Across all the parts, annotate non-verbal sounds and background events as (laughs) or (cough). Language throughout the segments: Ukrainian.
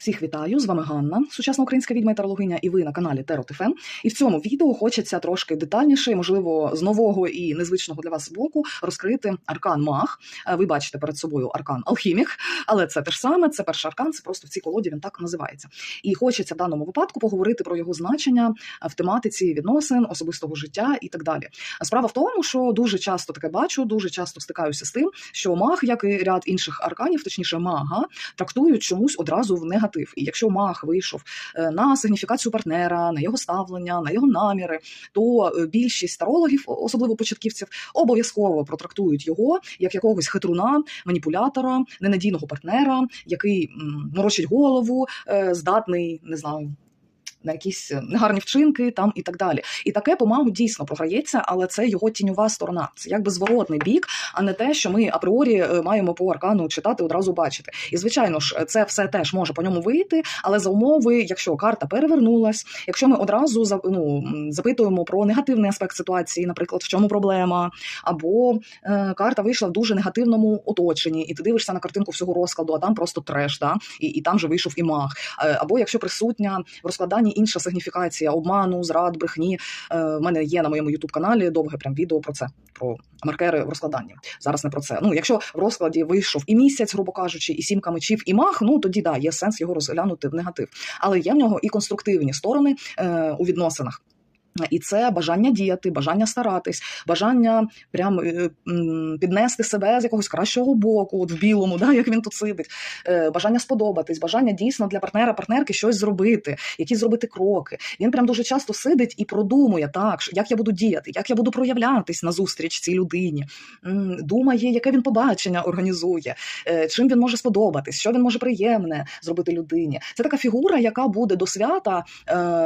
Всіх вітаю, з вами Ганна, сучасна українська відьма і і ви на каналі Теротифем. І в цьому відео хочеться трошки детальніше, можливо, з нового і незвичного для вас боку розкрити аркан Маг. Е, Ви бачите перед собою аркан Алхімік, але це те ж саме, це перший аркан, це просто в цій колоді він так називається. І хочеться в даному випадку поговорити про його значення е, в тематиці відносин, особистого життя і так далі. Справа в тому, що дуже часто таке бачу, дуже часто стикаюся з тим, що маг, як і ряд інших арканів, точніше мага, трактують чомусь одразу в негатив. І якщо мах вийшов е, на сигніфікацію партнера, на його ставлення, на його наміри, то е, більшість тарологів, особливо початківців, обов'язково протрактують його як якогось хитруна, маніпулятора, ненадійного партнера, який морочить голову, е, здатний, не знаю. На якісь е, негарні вчинки там і так далі, і таке помагу дійсно програється, але це його тіньова сторона. Це якби зворотний бік, а не те, що ми апріорі е, маємо по аркану читати, одразу бачити. І звичайно ж, це все теж може по ньому вийти, але за умови, якщо карта перевернулась, якщо ми одразу ну, запитуємо про негативний аспект ситуації, наприклад, в чому проблема, або е, карта вийшла в дуже негативному оточенні, і ти дивишся на картинку всього розкладу, а там просто треш, да? і, і там же вийшов і маг. Е, або якщо присутня в розкладанні інша сигніфікація обману, зрад, брехні. Е, в мене є на моєму ютуб каналі довге прям відео про це, про маркери в розкладанні. Зараз не про це. Ну, якщо в розкладі вийшов і місяць, грубо кажучи, і сімка мечів, і мах, ну тоді да, є сенс його розглянути в негатив. Але є в нього і конструктивні сторони е, у відносинах. І це бажання діяти, бажання старатись, бажання прям е, піднести себе з якогось кращого боку, от в білому, (laughs) да, як він тут сидить, е, бажання сподобатись, бажання дійсно для партнера, партнерки щось зробити, якісь зробити кроки. Він прям дуже часто сидить і продумує так, як я буду діяти, як я буду проявлятись на зустріч цій людині. Думає, яке він побачення організує, е, чим він може сподобатись, що він може приємне зробити людині. Це така фігура, яка буде до свята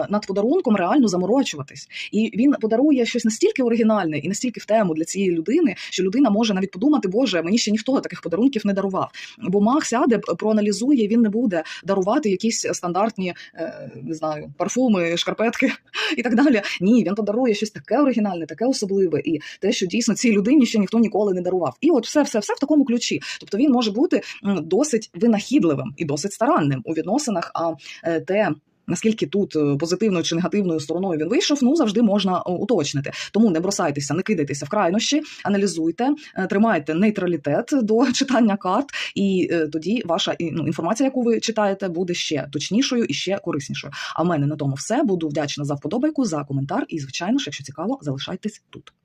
над подарунком реально заморочуватись. І він подарує щось настільки оригінальне і настільки в тему для цієї людини, що людина може навіть подумати, боже, мені ще ніхто таких подарунків не дарував. Бо маг сяде, проаналізує, він не буде дарувати якісь стандартні, е, не знаю, парфуми, шкарпетки (laughs) і так далі. Ні, він подарує щось таке оригінальне, таке особливе, і те, що дійсно цій людині ще ніхто ніколи не дарував. І от все, все, все в такому ключі. Тобто він може бути досить винахідливим і досить старанним у відносинах. А е, те. Наскільки тут е, позитивною чи негативною стороною він вийшов, ну завжди можна е, уточнити. Тому не бросайтеся, не кидайтеся в крайнощі, аналізуйте, е, тримайте нейтралітет (laughs) до читання карт, і тоді ваша ну, інформація, яку ви читаєте, буде ще точнішою і ще кориснішою. А в мене на тому все. Буду вдячна за вподобайку, за коментар. І, звичайно ж, якщо цікаво, залишайтесь тут.